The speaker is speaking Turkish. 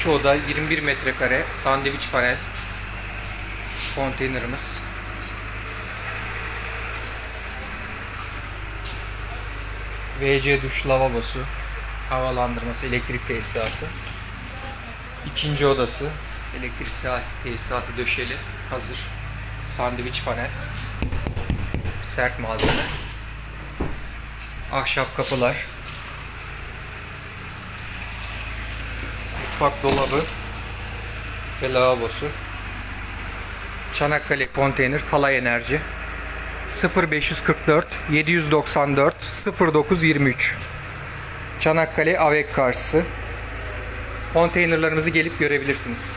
2 oda 21 metrekare sandviç panel konteynerimiz. WC duş lavabosu, havalandırması, elektrik tesisatı. İkinci odası, elektrik te- tesisatı döşeli, hazır. Sandviç panel, sert malzeme. Ahşap kapılar. Mutfak dolabı ve lavabosu. Çanakkale konteyner Talay Enerji 0544 794 0923 Çanakkale Avek karşısı Konteynerlarımızı gelip görebilirsiniz.